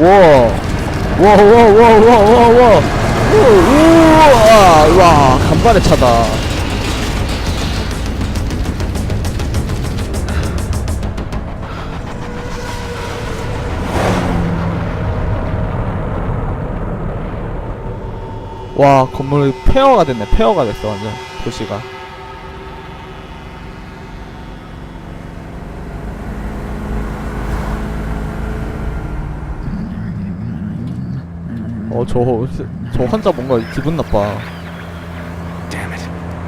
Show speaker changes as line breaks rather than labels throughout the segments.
와, 와, 와, 와, 와, 와, 와. 우와, 와, 간발의 차다. 와, 건물이 폐허가 됐네. 폐허가 됐어, 완전. 도시가. 어, 저, 저 환자 뭔가 기분 나빠.
Damn it.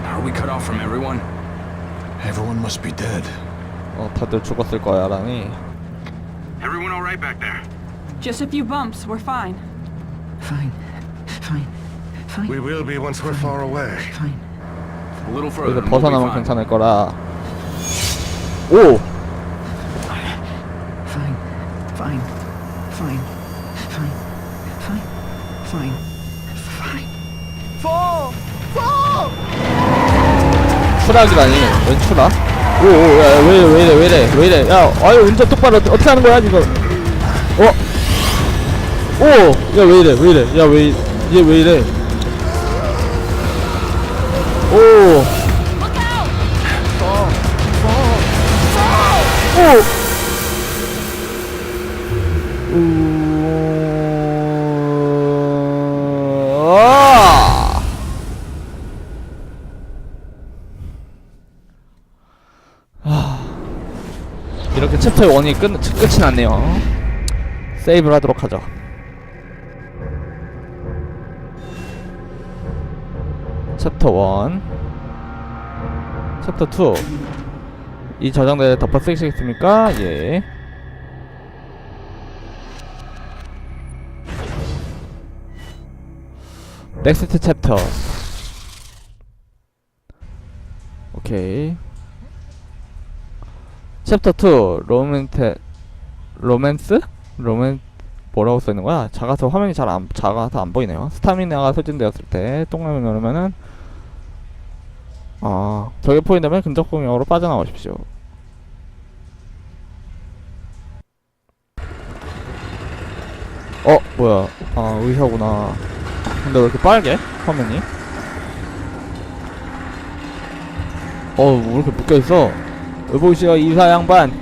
Are we cut off from everyone?
Everyone must be dead.
어, 다들 죽었을 거야, 라니.
Everyone all right back there?
Just a few bumps, we're fine.
Fine. Fine. Fine.
We will be once we're far away.
Fine.
A little further.
여기서
and we'll be
벗어나면
fine.
괜찮을 거라. 오! 추락이라니. 웬 추락? 오, 오, 야, 왜 이래, 왜 이래, 왜 이래, 왜 이래. 야, 아유, 운전 똑바로, 어떻게, 하는 거야, 지금. 어? 오! 야, 왜 이래, 왜 이래. 야, 왜, 얘 왜 이래. 오! 오! 챕터 1이 끝, 끝이 났네요. 세이브를 하도록 하죠. 챕터 1 챕터 2이 저장대에 덮어 쓰시겠습니까? 예. 넥스트 챕터 오케이 챕터 2 로맨테 로맨스? 로맨 뭐라고 써있는 거야? 작아서 화면이 잘 안 작아서 안 보이네요. 스타미나가 소진되었을 때 똥냄을 누르면은 아 적의 포인트면 근접 공격으로 빠져나오십시오. 어 뭐야? 아 의사구나. 근데 왜 이렇게 빨개? 화면이? 어왜 이렇게 묶여있어? 여보시오 이사 양반.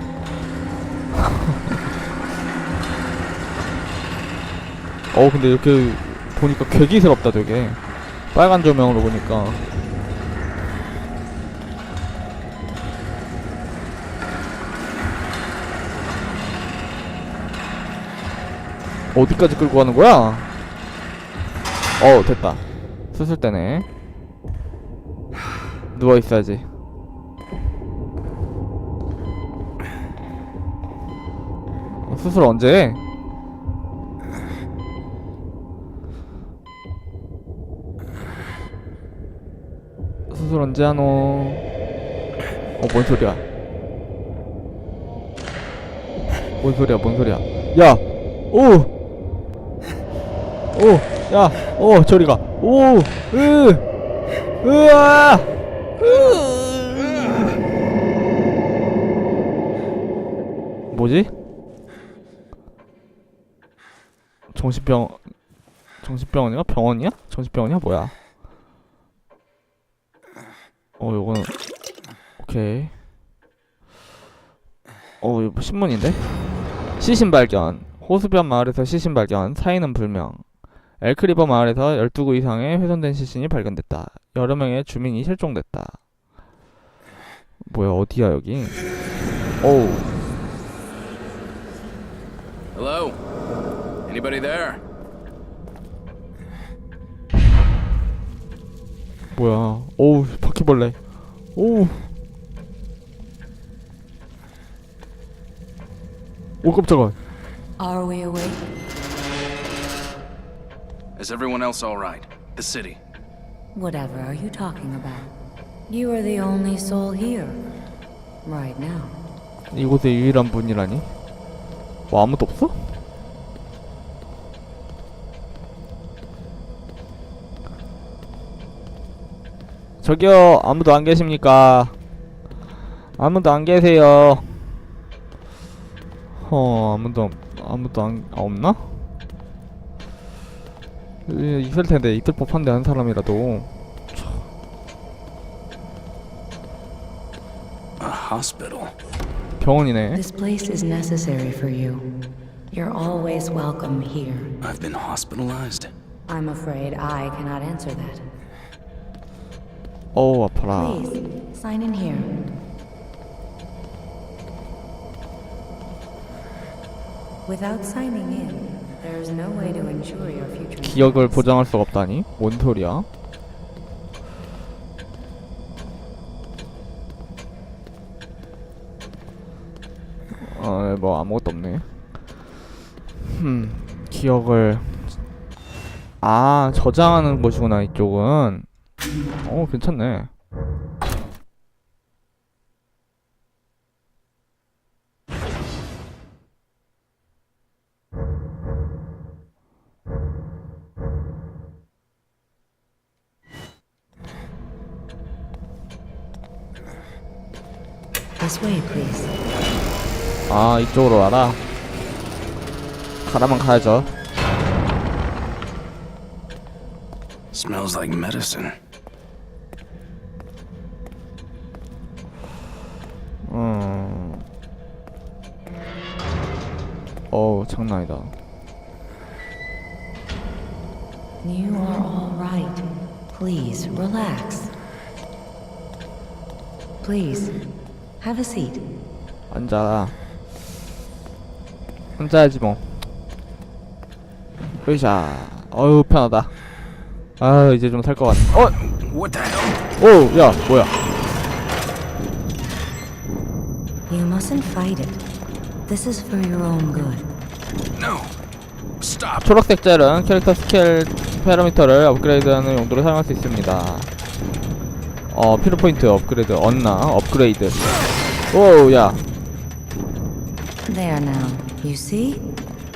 어 근데 이렇게 보니까 괴기스럽다 되게. 빨간 조명으로 보니까. 어디까지 끌고 가는 거야? 어 됐다. 수술 때네. 누워 있어야지 수술 언제 해? 수술 언제 하노? 어, 뭔 소리야? 뭔 소리야, 뭔 소리야? 야! 오! 오! 야! 오! 저리 가! 오! 으! 으아! 으! 뭐지? 정신병 정신병원이야? 병원이야? 정신병원이야? 뭐야? 어 요거는 오케이 어 이거 신문인데? 시신 발견 호수변 마을에서 시신 발견 사인은 불명 엘크리버 마을에서 12구 이상의 훼손된 시신이 발견됐다 여러 명의 주민이 실종됐다 뭐야 어디야 여기 어우
Hello? Anybody there?
뭐야 어우 바퀴벌레 오우 오 깜짝아
Are we awake?
Is everyone else all right? The city.
Whatever are you talking about? You are the only soul here. Right now.
이곳의 유일한 분이라니? 뭐 아무도 없어? 저기요 아무도 안 계십니까? 아무도 안 계세요. 어 아무도 아무도 안 아, 없나? 이- 있을 텐데 있을 법한데 한 사람이라도
A hospital.
병원이네.
This place is necessary for you. You're always welcome here.
I've been hospitalized.
I'm afraid I cannot answer that.
어우 아파라.
Please, sign in here. Without signing in, there's no way to ensure your future.
기억을 보장할 수가 없다니? 뭔 소리야? 어, 뭐 아무것도 없네. 흠, 기억을 아 저장하는 곳이구나 이쪽은. 어, 괜찮네.
This way, please.
아 이쪽으로 와라. 가라면 가야죠.
Smells like medicine.
장난 아니다.
You are all right. Please, relax. Please, have a seat.
앉아. 앉아야지 뭐. 으샤. 어우 편하다. 아 이제 좀 살 것 같네. 어,
What the hell?
오, 야 뭐야?
You mustn't fight it. This is for your own good.
No. Stop.
초록색 젤은 캐릭터 스킬 파라미터를 업그레이드하는 용도로 사용할 수 있습니다. 어 필요 포인트 업그레이드 얻나 업그레이드. 오, 야.
There now. You see?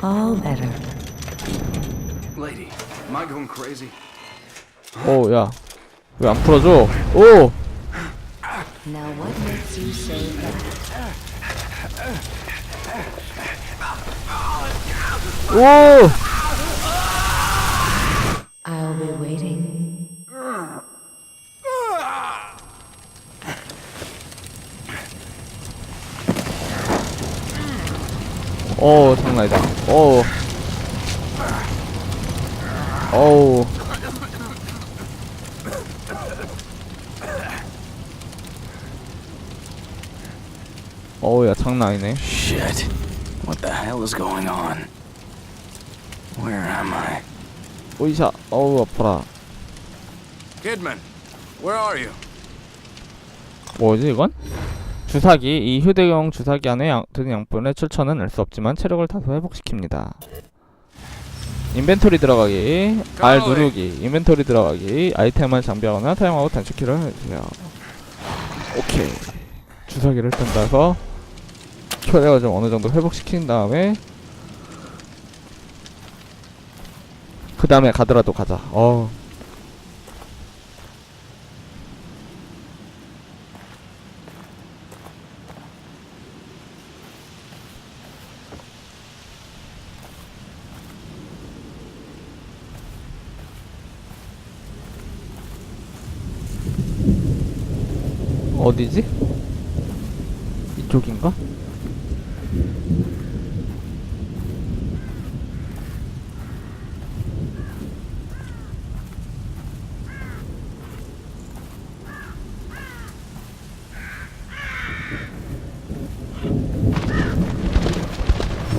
All better.
Lady, am I going crazy?
오, 야. 왜 안 풀어줘? 오,
Now what makes you say that?
오.
I'll be waiting.
오 장난 아니다 오 오우 어우 야 장난 아니네
Shit. What the hell is going on? I?
오이샤 어우 아파라
Kidman, where are you?
뭐지 이건? 주사기 이 휴대용 주사기 안에 양, 드는 양분의 출처는 알 수 없지만 체력을 다소 회복시킵니다 인벤토리 들어가기 R 누르기 인벤토리 들어가기 아이템을 장비하거나 사용하고 단축키를 해주세요 오케이 주사기를 따서 초래가 좀 어느 정도 회복시킨 다음에 그 다음에 가더라도 가자 어 어디지? 이쪽인가?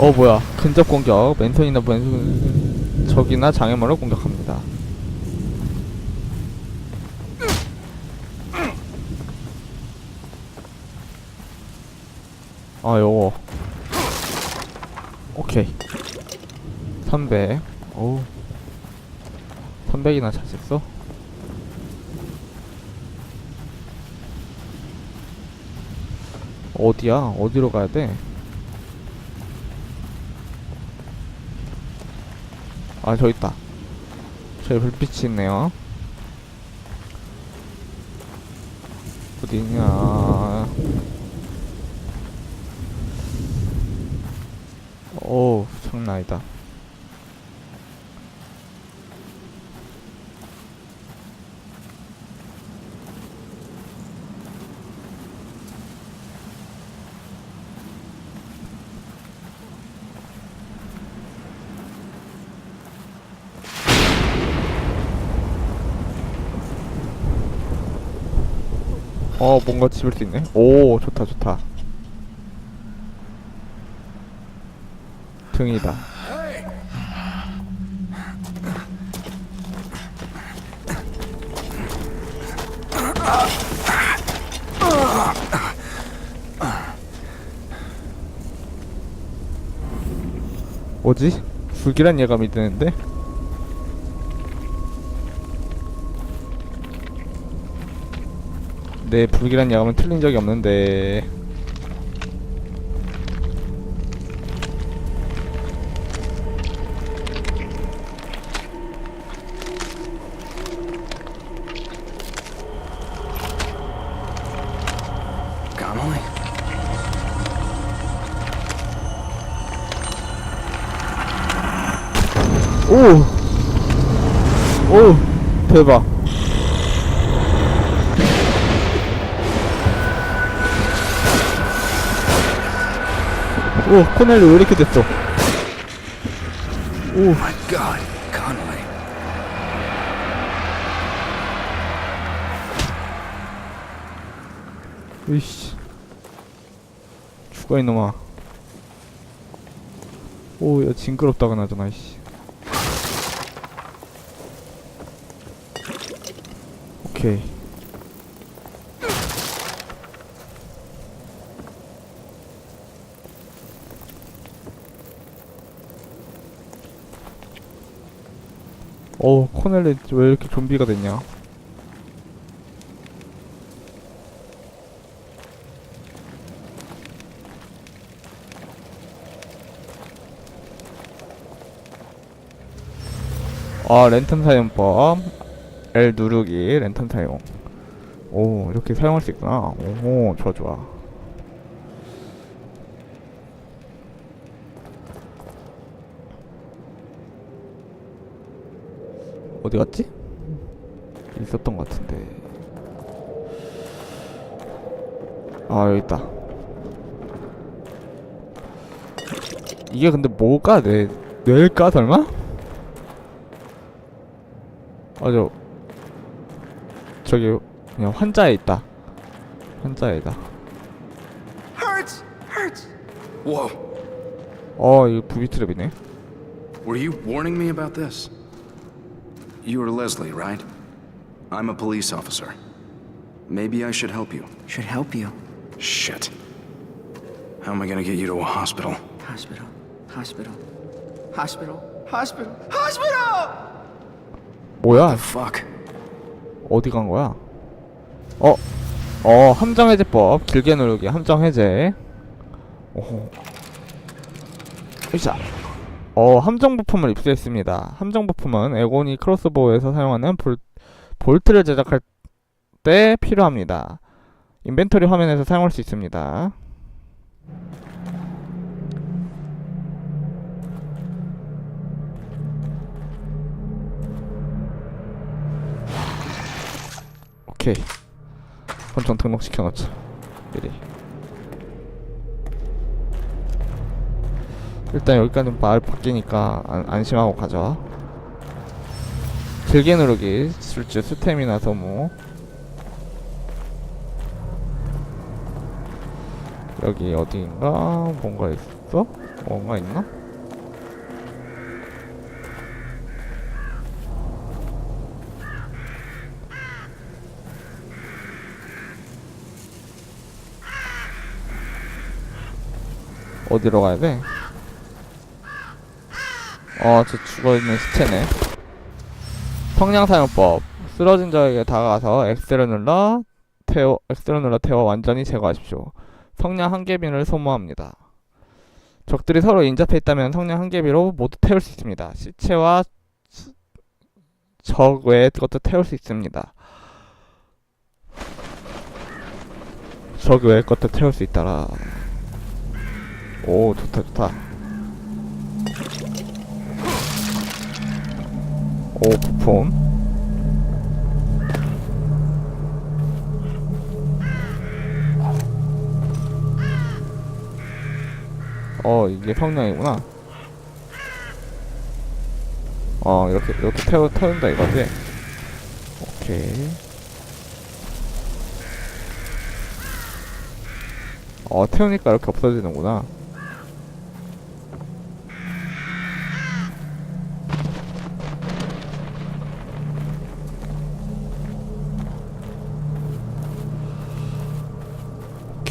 어 뭐야. 근접 공격. 맨손이나 맨손 적이나 장애물을 공격합니다. 아 요거. 오케이. 300 어우. 300이나 찾았어? 어디야? 어디로 가야 돼? 아, 저 있다. 저기 불빛이 있네요. 어디냐. 오, 장난 아니다. 어 뭔가 집을 수 있네 오 좋다 좋다 등이다 뭐지? 불길한 예감이 드는데? 네, 불길한 야감은 틀린 적이 없는데. 오! 오! 대박. 오, 코넬리 왜 이렇게 됐어? 오,
My God, Connolly.
으이씨. 죽어, 이놈아. 오, 야, 징그럽다, 그나저나, 이씨. 오케이. 어, 코넬리 왜 이렇게 좀비가 됐냐? 아, 랜턴 사용법. L 누르기, 랜턴 사용. 오, 이렇게 사용할 수 있구나. 오, 좋아, 좋아. 어디 갔지? 있었던 것 같은데. 아, 여기 있다. 이게 근데 뭐가 내, 뇌일까, 설마? 아, 저, 저기, 그냥 환자에 있다. 환자에다.
Hurts! Whoa.
어, 이거 부비트랩이네.
Were you warning me about this? You are Leslie, right? I'm a police officer. Maybe I should help you.
Should help you.
Shit. How am I gonna get you to a hospital?
Hospital. Hospital. Hospital. Hospital. Hospital!
뭐야?
Fuck.
어디 간 거야? 어, 어, 함정 해제법. 길게 누르기, 함정 해제. 오호. 으쌰. 어, 함정 부품을 입수했습니다. 함정 부품은 에고니 크로스보우에서 사용하는 볼, 볼트를 제작할 때 필요합니다. 인벤토리 화면에서 사용할 수 있습니다. 오케이. 본청 등록시켜 놓자. 미리. 일단 여기까지 마을 바뀌니까 안, 안심하고 가자. 길게 누르기, 술주, 스태미나 소모. 여기 어디인가 뭔가 있어? 뭔가 있나? 어디로 가야 돼? 어, 저 죽어있는 시체네. 성냥 사용법. 쓰러진 자에게 다가가서 X를 눌러 태워, X를 눌러 태워 완전히 제거하십시오. 성냥 한 개비를 소모합니다. 적들이 서로 인접해 있다면 성냥 한 개비로 모두 태울 수 있습니다. 시체와 수- 적 외의 것도 태울 수 있습니다. 적 외의 것도 태울 수 있다라. 오, 좋다, 좋다. 오, 부품. 어, 이게 성냥이구나. 어, 이렇게, 이렇게 태워, 태운다 이거지? 오케이. 어 태우니까 이렇게 없어지는구나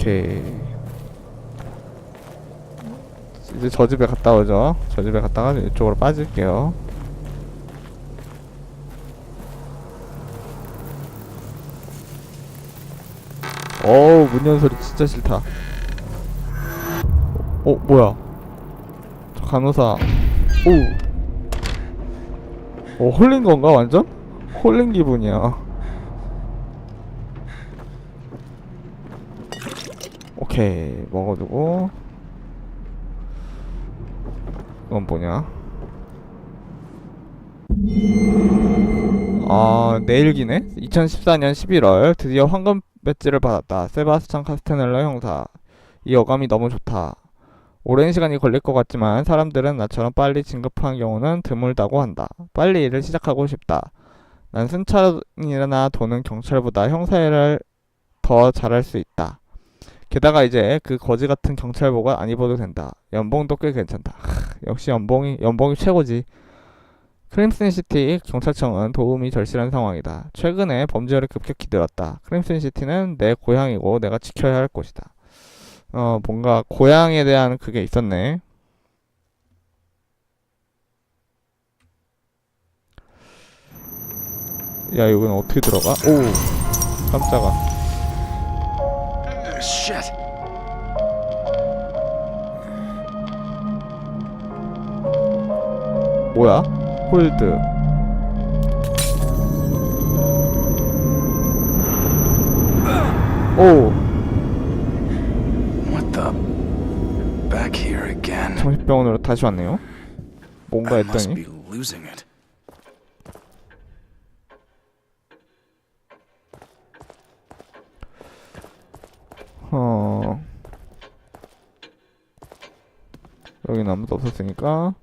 오케이. 이제 저 집에 갔다 오죠. 저 집에 갔다가 이쪽으로 빠질게요. 어우 문 여는 소리 진짜 싫다. 어 뭐야? 저 간호사. 오. 어, 홀린 건가 완전? 홀린 기분이야 오케이 먹어두고. 이건 뭐냐? 아 내일기네? 2014년 11월. 드디어 황금 배지를 받았다. 세바스찬 카스테넬라 형사. 이 어감이 너무 좋다. 오랜 시간이 걸릴 것 같지만 사람들은 나처럼 빨리 진급한 경우는 드물다고 한다. 빨리 일을 시작하고 싶다. 난 순찰이나 도는 경찰보다 형사 일을 더 잘할 수 있다 게다가 이제 그 거지 같은 경찰복을 안 입어도 된다. 연봉도 꽤 괜찮다. 역시 연봉이 연봉이 최고지. 크림슨 시티 경찰청은 도움이 절실한 상황이다. 최근에 범죄율이 급격히 늘었다. 크림슨 시티는 내 고향이고 내가 지켜야 할 곳이다. 어 뭔가 고향에 대한 그게 있었네. 야 이건 어떻게 들어가? 오 깜짝아.
Shit.
뭐야? 홀드. 오,
What the? Back here again.
정신병원으로 다시 왔네요. 뭔가 했더니 어 여긴 아무도 없었으니까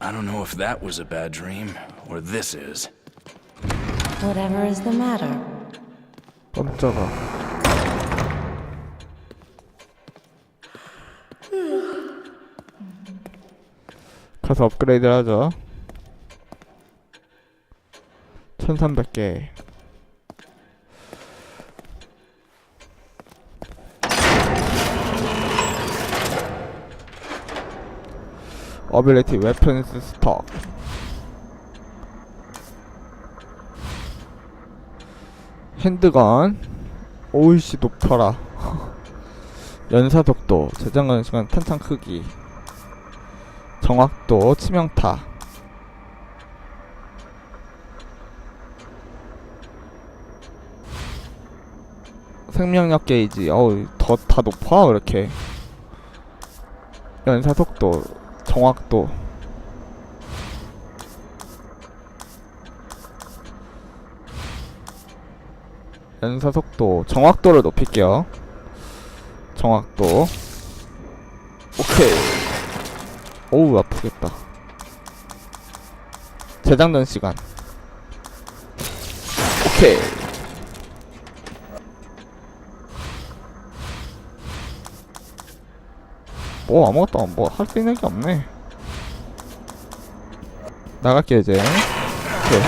I don't know if that was a bad dream or this is.
Whatever is the matter?
깜짝아. 가서 업그레이드를 하죠. 1300개. 어빌리티 웨펀스 스톡. 핸드건. 오이씨 높아라. 연사 속도 재장전 시간 탄창 크기. 정확도 치명타. 생명력 게이지. 어우 더 다 높아 왜 이렇게. 연사 속도 정확도. 연사 속도. 정확도를 높일게요. 정확도. 오케이. 오우 아프겠다. 재장전 시간. 오케이 뭐 아무것도 뭐 할 수 있는 게 없네. 나갈게 이제. 오케이.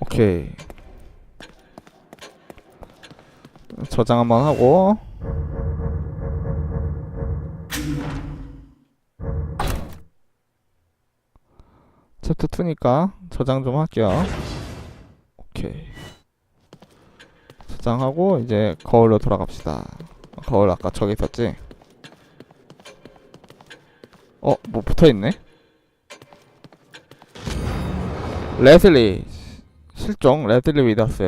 오케이. 저장 한번 하고. 챕터 2니까 저장 좀 할게요. 오케이 저장하고 이제 거울로 돌아갑시다 거울 아까 저기 있었지 어? 뭐 붙어있네? 레슬리 실종 레슬리 위더스